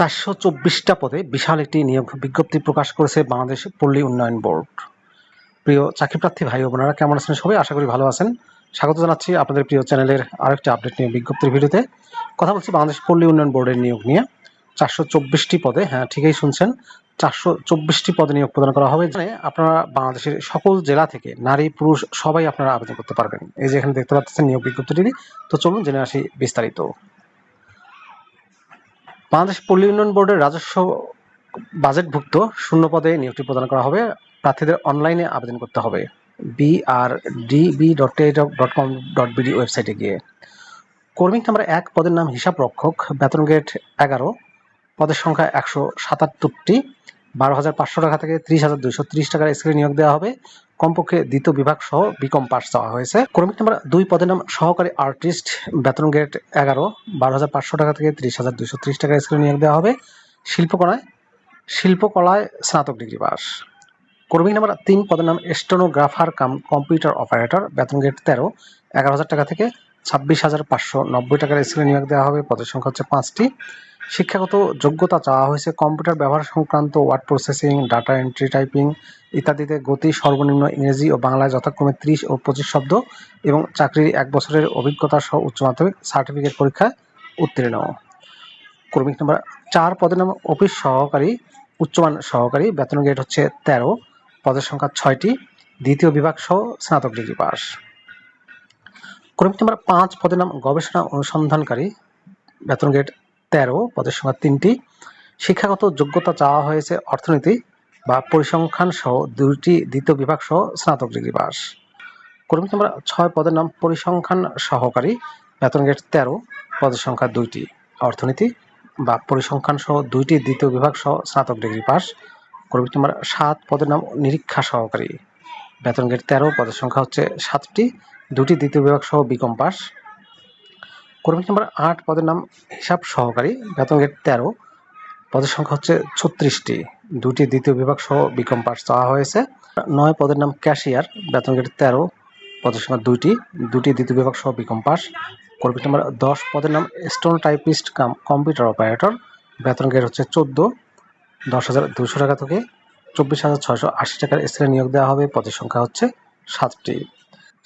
চারশো চব্বিশটা পদে বিশাল একটি নিয়োগ বিজ্ঞপ্তি প্রকাশ করেছে বাংলাদেশ পল্লী উন্নয়ন বোর্ড। প্রিয় চাকরিপ্রার্থী ভাই বোনেরা, কেমন আছেন সবাই? আশা করি ভালো আছেন। স্বাগত জানাচ্ছি আপনাদের প্রিয় চ্যানেলের আরেকটি আপডেট নিয়ে বিজ্ঞপ্তির ভিডিওতে। কথা বলছি বাংলাদেশ পল্লী উন্নয়ন বোর্ডের নিয়োগ নিয়ে। চারশো চব্বিশটি পদে হ্যাঁ ঠিকই শুনছেন, চারশো চব্বিশটি পদে নিয়োগ প্রদান করা হবে যেখানে আপনারা বাংলাদেশের সকল জেলা থেকে নারী, পুরুষ সবাই আপনারা আবেদন করতে পারবেন। এই যে এখানে দেখতে পাচ্ছেন নিয়োগ বিজ্ঞপ্তিটি। তো চলুন জেনে আসি বিস্তারিত। বাংলাদেশ পল্লী উন্নয়ন বোর্ডের রাজস্ব বাজেটভুক্ত শূন্য পদে নিয়োগটি প্রদান করা হবে। প্রার্থীদের অনলাইনে আবেদন করতে হবে B R D B dot dot com dot B D ওয়েবসাইটে গিয়ে। কর্মী নাম্বার এক পদের নাম হিসাব রক্ষক বেতন গেট এগারো, পদের সংখ্যা একশো সাতাত্তরটি। বারো হাজার পাঁচশো টাকা থেকে ত্রিশ হাজার দুইশো ত্রিশ টাকার স্কেলে নিয়োগ দেওয়া হবে। কমপক্ষে দ্বিতীয় বিভাগ সহ বিকম পাস দেওয়া হয়েছে। কর্মী নাম্বার দুই, পদের নাম সহকারী আর্টিস্ট বেতন গ্রেড এগারো। বারো হাজার পাঁচশো টাকা থেকে ত্রিশ হাজার দুইশো ত্রিশ টাকার স্কেলে নিয়োগ দেওয়া হবে। শিল্পকলায় শিল্পকলায় স্নাতক ডিগ্রি পাস কর্মী নাম্বার তিন, পদের নাম স্টেনোগ্রাফার কাম কম্পিউটার অপারেটর বেতন গেট তেরো। এগারো হাজার টাকা থেকে ছাব্বিশ হাজার পাঁচশো নব্বই টাকার স্কেলে নিয়োগ দেওয়া হবে। পদের সংখ্যা হচ্ছে পাঁচটি। শিক্ষাগত যোগ্যতা চাওয়া হয়েছে কম্পিউটার ব্যবহার সংক্রান্ত word processing, data entry typing ইত্যাদিতে গতি সর্বনিম্ন ইংরেজি ও বাংলায় যথাক্রমে ত্রিশ ও পঁচিশ শব্দ এবং চাকরির এক বছরের অভিজ্ঞতা সহ উচ্চ মাধ্যমিক সার্টিফিকেট পরীক্ষায় উত্তীর্ণ। কর্মিক নাম্বার চার, পদের নাম অফিস সহকারী, উচ্চমান সহকারী, বেতন গ্রেড হচ্ছে তেরো, পদের সংখ্যা ছয়টি, দ্বিতীয় বিভাগ সহ স্নাতক ডিগ্রি পাস। কর্মিক নাম্বার পাঁচ, পদের নাম গবেষণা অনুসন্ধানকারী, বেতন গ্রেড তেরো পদের সংখ্যা তিনটি। শিক্ষাগত যোগ্যতা চাওয়া হয়েছে অর্থনীতি বা পরিসংখ্যান সহ দুইটি দ্বিতীয় বিভাগ সহ স্নাতক ডিগ্রি পাস। কর্মী নাম্বার ছয় পদের নাম পরিসংখ্যান সহকারী, বেতন গেট তেরো, পদের সংখ্যা দুইটি। অর্থনীতি বা পরিসংখ্যান সহ দুইটি দ্বিতীয় বিভাগ সহ স্নাতক ডিগ্রি পাস। কর্মী নাম্বার সাত পদের নাম নিরীক্ষা সহকারী, বেতন গেট তেরো, পদের সংখ্যা হচ্ছে সাতটি দুটি দ্বিতীয় বিভাগ সহ বিকম পাস। কর্মী নাম্বার আট পদের নাম হিসাব সহকারী, বেতন গেট তেরো। পদের সংখ্যা হচ্ছে ছত্রিশটি। দুটি দ্বিতীয় বিভাগ সহ বিকম পাস চাওয়া হয়েছে। নয় পদের নাম ক্যাশিয়ার, বেতন গেট তেরো। পদের সংখ্যা দুইটি। দুটি দ্বিতীয় বিভাগ সহ বিকম পাস কর্মী নাম্বার দশ পদের নাম steno typist cum computer operator. বেতন গেট হচ্ছে চোদ্দ। দশ হাজার দুশো টাকা থেকে চব্বিশ হাজার ছয়শো আশি টাকার স্থানে নিয়োগ দেওয়া হবে। পদের সংখ্যা হচ্ছে সাতটি।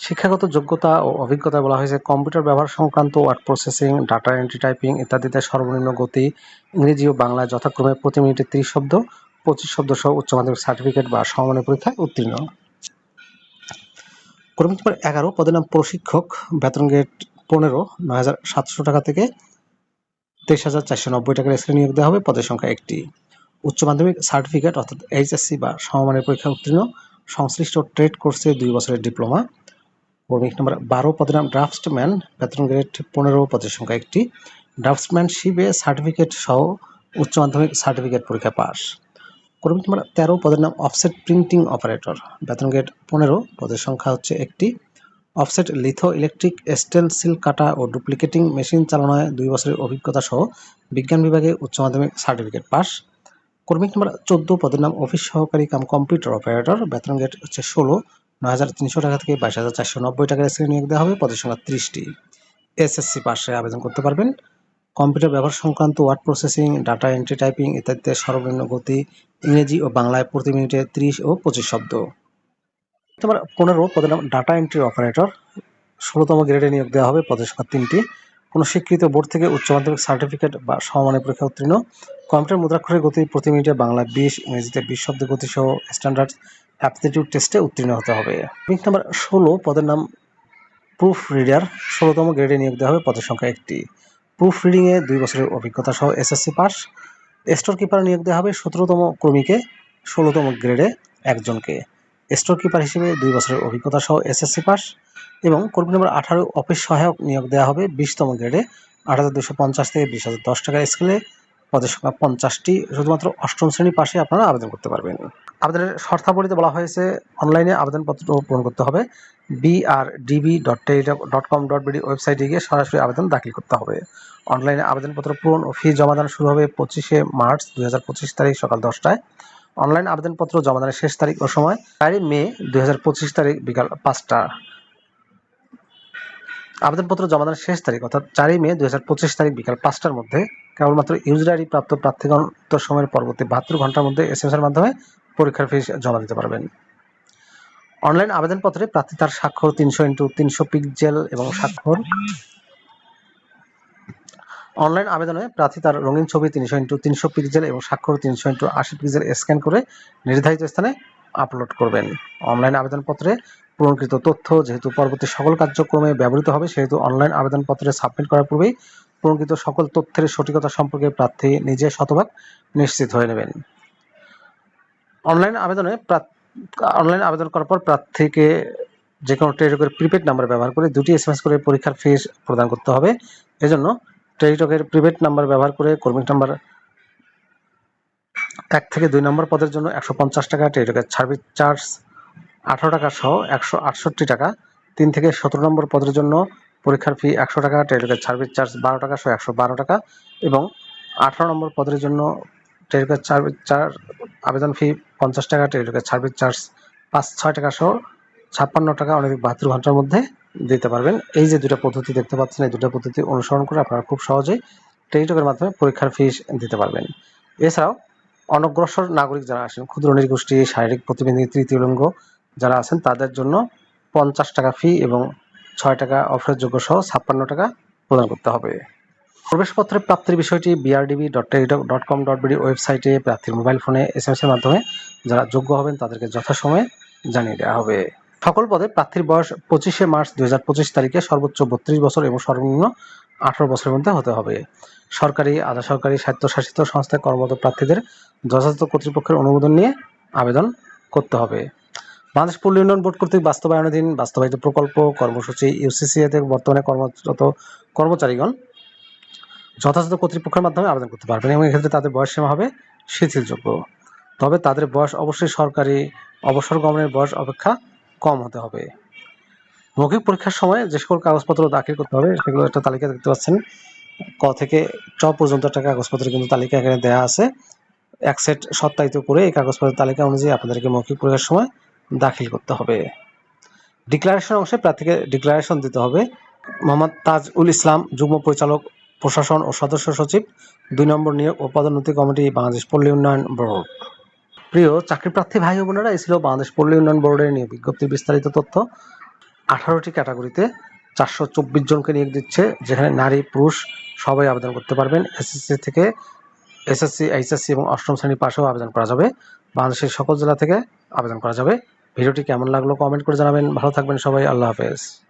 শিক্ষাগত যোগ্যতা ও অভিজ্ঞতা বলা হয়েছে, কম্পিউটার ব্যবহার সংক্রান্ত word processing data entry typing ইত্যাদিতে সর্বনিম্ন গতি, ইংরেজি ও বাংলায় যথাক্রমে প্রতি মিনিটে তিরিশ শব্দ, পঁচিশ শব্দ সহ উচ্চ মাধ্যমিক সার্টিফিকেট বা সমমানের পরীক্ষায় উত্তীর্ণ। কর্মী নম্বর এগারো, পদের নাম প্রশিক্ষক, বেতন গেট পনেরো, নয় হাজার সাতশো টাকা থেকে তেইশ হাজার চারশো নব্বই টাকার স্কেলে নিয়োগ দেওয়া হবে, পদের সংখ্যা একটি। উচ্চ মাধ্যমিক সার্টিফিকেট অর্থাৎ এইচএসসি বা সমমানের পরীক্ষা উত্তীর্ণ, সংশ্লিষ্ট ট্রেড কোর্সে দুই বছরের ডিপ্লোমা কর্মিক নম্বর, বারো পদের নাম ড্রাফটসম্যান বেতন গ্রেড পনেরো পদের সংখ্যা একটি। ড্রাফটসম্যানশিপে সার্টিফিকেট সহ উচ্চ মাধ্যমিক সার্টিফিকেট পরীক্ষা পাস। কর্মিক নম্বর তেরো পদের নাম অফসেট প্রিন্টিং অপারেটর বেতন গ্রেড পনেরো পদের সংখ্যা হচ্ছে একটি। Offset litho electric stencil কাটা ও ডুপ্লিকেটিং মেশিন চালনায় দুই বছরের অভিজ্ঞতা সহ বিজ্ঞান বিভাগে উচ্চ মাধ্যমিক সার্টিফিকেট পাস। কর্মিক নম্বর, চোদ্দ পদের নাম অফিস সহকারী কাম কম্পিউটার অপারেটর বেতন গ্রেড হচ্ছে ষোলো নয় তিনশো টাকা থেকে বাইশ হাজার চারশো নব্বই টাকার স্কেলে নিয়োগ দেওয়া হবে। পদের সংখ্যা ত্রিশটি। এসএসসি পাশে আবেদন করতে পারবেন। কম্পিউটার ব্যবহার সংক্রান্ত word processing, data entry typing ইত্যাদিতে সর্বনিম্ন গতি ইংরেজি ও বাংলায় প্রতি মিনিটে ত্রিশ ও পঁচিশ শব্দ। তোমার পনেরো পদের নাম ডাটা এন্ট্রি অপারেটর। ষোলোতম গ্রেডে নিয়োগ দেওয়া হবে। পদের সংখ্যা তিনটি। কোনো স্বীকৃত বোর্ড থেকে উচ্চ মাধ্যমিক সার্টিফিকেট বা সমমানের পরীক্ষা উত্তীর্ণ। কম্পিউটার মুদ্রাক্ষরের গতি প্রতি মিনিটে বাংলা বিশ, ইংরেজিতে বিশ শব্দ গতি সহ স্ট্যান্ডার্ড অ্যাপটিটিউড টেস্টে উত্তীর্ণ হতে হবে। লিঙ্ক নাম্বার ষোলো, পদের নাম প্রুফ রিডার। ষোলোতম গ্রেডে নিয়োগ দেওয়া হবে পদের সংখ্যা একটি। প্রুফ রিডিংয়ে দুই বছরের অভিজ্ঞতা সহ এসএসসি পাস। স্টোর কিপার নিয়োগ দেওয়া হবে সতেরোতম কর্মীকে, ষোলোতম গ্রেডে একজনকে। স্টোর কিপার হিসেবে দুই বছরের অভিজ্ঞতা সহ এসএসসি পাস এবং কর্মী নম্বর আঠারো, অফিস সহায়ক নিয়োগ দেওয়া হবে বিশতম গ্রেডে। আট হাজার দুশো পঞ্চাশ থেকে বিশ হাজার দশ টাকার স্কেলে পদের সংখ্যা পঞ্চাশটি, শুধুমাত্র অষ্টম শ্রেণি পাশে আপনারা আবেদন করতে পারবেন। আবেদনের শর্তাবলীতে বলা হয়েছে, অনলাইনে আবেদনপত্র পূরণ করতে হবে। BR DB dot dot com dot BD ওয়েবসাইটে গিয়ে সরাসরি আবেদন দাখিল করতে হবে। অনলাইনে আবেদনপত্র পূরণ ও ফি জমাদান শুরু হবে পঁচিশে মার্চ দুই হাজার পঁচিশ তারিখ সকাল দশটায়। অনলাইন আবেদনপত্র জমাদানের শেষ তারিখ ও সময় চারই মে দুই হাজার পঁচিশ তারিখ বিকাল পাঁচটা। আবেদনপত্র জমা দেওয়ার শেষ তারিখ, অর্থাৎ চারই মে দুই তারিখ বিকাল পাঁচটার মধ্যে কেবলমাত্র ইউজার আইডি প্রাপ্ত প্রার্থীগণ উত্তর সময়ের পরবর্তী বাহাত্তর ঘণ্টার মধ্যে এস এর মাধ্যমে পরীক্ষার ফি জমা দিতে পারবেন। অনলাইন আবেদনপত্রে প্রার্থী তার স্বাক্ষর তিনশো ইন্টু তিনশো পিক্সেল এবং স্বাক্ষর। অনলাইন আবেদনে প্রার্থী তার রঙিন ছবি তিনশো ইন্টু তিনশো পিক্সেল এবং স্বাক্ষর তিনশো ইন্টু আশি পিক্সেল স্ক্যান করে নির্ধারিত স্থানে আপলোড করবেন। অনলাইন আবেদনপত্রে পূরণকৃত তথ্য যেহেতু পরবর্তী সকল কার্যক্রমে ব্যবহৃত হবে, সেহেতু অনলাইন আবেদনপত্রে সাবমিট করার পূর্বেই পূরণকৃত সকল তথ্যের সঠিকতা সম্পর্কে প্রার্থী নিজে শতভাগ নিশ্চিত হয়ে নেবেন। অনলাইন আবেদনে অনলাইন আবেদন করার পর প্রার্থীকে যে কোনো টেলিটকের প্রিপেড নাম্বার ব্যবহার করে দুটি এসএমএস করে পরীক্ষার ফিস প্রদান করতে হবে। এজন্য টেলিটকের প্রিপেড নাম্বার ব্যবহার করে কর্মী নাম্বার এক থেকে দুই নম্বর পদের জন্য একশো পঞ্চাশ টাকা টেলিটকের সার্ভিস চার্জ আঠারো টাকা সহ একশো আটষট্টি টাকা। তিন থেকে সতেরো নম্বর পদের জন্য পরীক্ষার ফি একশো টাকা টেলিটকের সার্ভিস চার্জ বারো টাকা সহ একশো বারো টাকা এবং আঠারো নম্বর পদের জন্য টেলিটকের সার্ভিস চার্জ আবেদন ফি পঞ্চাশ টাকা টেলিটকের সার্ভিস চার্জ পাঁচ ছয় টাকা সহ ছাপ্পান্ন টাকা অনেক বাহাত্তর ঘণ্টার মধ্যে দিতে পারবেন। এই যে দুটো পদ্ধতি দেখতে পাচ্ছেন, এই দুটো পদ্ধতি অনুসরণ করে আপনারা খুব সহজেই টেলিটকের মাধ্যমে পরীক্ষার ফিস দিতে পারবেন। এছাড়াও অনগ্রসর নাগরিক যারা আসেন ক্ষুদ্র নৃগোষ্ঠী শারীরিক প্রতিবন্ধী, তৃতীয় লিঙ্গ যারা আছেন, তাদের জন্য পঞ্চাশ টাকা ফি এবং ছয় টাকা অফারের যোগ্য সহ ছাপ্পান্ন টাকা প্রদান করতে হবে। প্রবেশপত্রের প্রাপ্তির বিষয়টি BRDB dot dot com dot BD ওয়েবসাইটে প্রার্থীর মোবাইল ফোনে এস এর মাধ্যমে যারা যোগ্য হবেন, তাদেরকে যথাসময়ে জানিয়ে দেওয়া হবে। সকল পদে প্রার্থীর বয়স পঁচিশে মার্চ দু হাজার পঁচিশ তারিখে সর্বোচ্চ বত্রিশ বছর এবং সর্বনিম্ন আঠারো বছরের মধ্যে হতে হবে। সরকারি আধা সরকারি স্বায়ত্তশাসিত সংস্থায় কর্মরত প্রার্থীদের যথাযথ কর্তৃপক্ষের অনুমোদন নিয়ে আবেদন করতে হবে। বাংলাদেশ পল্লী উন্নয়ন বোর্ড কর্তৃক বাস্তবায়নাধীন বাস্তবায়িত প্রকল্প কর্মসূচি ইউসিসিএতে বর্তমানে কর্মরত কর্মচারীগণ যথাযথ কর্তৃপক্ষের মাধ্যমে আবেদন করতে পারবেন এবং এক্ষেত্রে তাদের বয়স সীমা হবে শিথিলযোগ্য। তবে তাদের বয়স অবশ্যই সরকারি অবসর গমনের বয়স অপেক্ষা কম হতে হবে। মৌখিক পরীক্ষার সময় যে সকল কাগজপত্র দাখিল করতে হবে সেগুলো একটা তালিকা দেখতে পাচ্ছেন। ক থেকে চ পর্যন্ত একটা কাগজপত্রের কিন্তু তালিকা এখানে দেওয়া আছে। এক সেট সত্যায়িত করে এই কাগজপত্রের তালিকা অনুযায়ী আপনাদেরকে মৌখিক পরীক্ষার সময় দাখিল করতে হবে। ডিক্লারেশন অংশে প্রার্থীকে ডিক্লারেশন দিতে হবে। মোহাম্মদ তাজউল ইসলাম, যুগ্ম পরিচালক, প্রশাসন ও সদস্য সচিব, দুই নম্বর নিয়োগ ও পদোন্নতি কমিটি, বাংলাদেশ পল্লী উন্নয়ন বোর্ড। প্রিয় চাকরি প্রার্থী ভাই বোনেরা ছিল বাংলাদেশ পল্লী উন্নয়ন বোর্ডের নিয়োগ বিজ্ঞপ্তির বিস্তারিত তথ্য। আঠারোটি ক্যাটাগরিতে চারশো চব্বিশ জনকে নিয়োগ দিচ্ছে, যেখানে নারী, পুরুষ সবাই আবেদন করতে পারবেন। এসএসসি থেকে এসএসসি, এইচএসসি এবং অষ্টম শ্রেণি পাশেও আবেদন করা যাবে। বাংলাদেশের সকল জেলা থেকে আবেদন করা যাবে। ভিডিওটি কেমন লাগল কমেন্ট করে জানাবেন। ভালো থাকবেন সবাই। আল্লাহ হাফেজ।